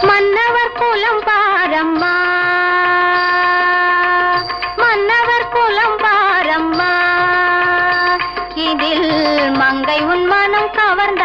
மன்னவர் குலம் பாரம்மா. மன்னவர் குலம் பாரம்மா. இதில் மங்கை உன் மனம் கவர்ந்த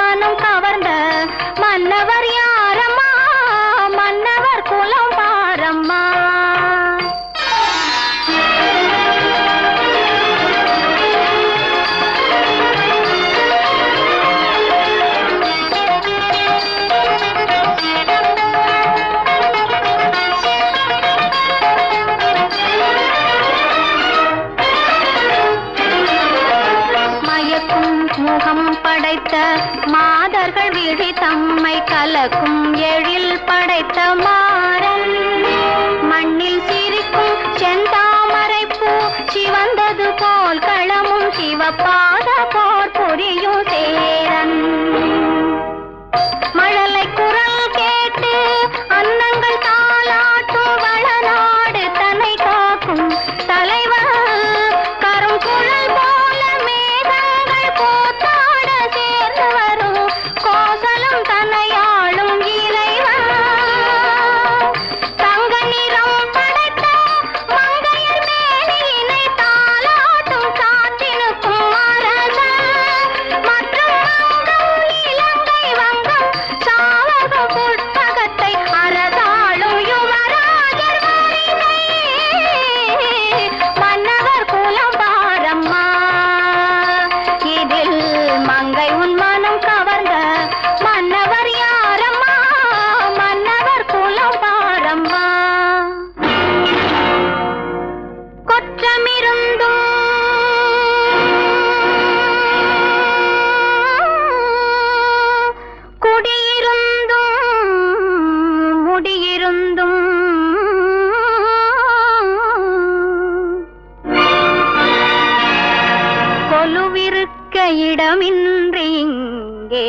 मानो का மாதர்கள் விழி தம்மை கலக்கும் எழில் படைத்த மாறன். மண்ணில் சிரிக்கும் செந்தாமரை பூ சிவந்தது போல் களமும் சிவப்பா இடமின்றி இங்கே.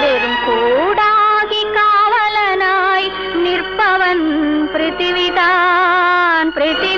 வெறும் கூடாகி காவலனாய் நிற்பவன் பிருத்திவிதான். பிருத்தி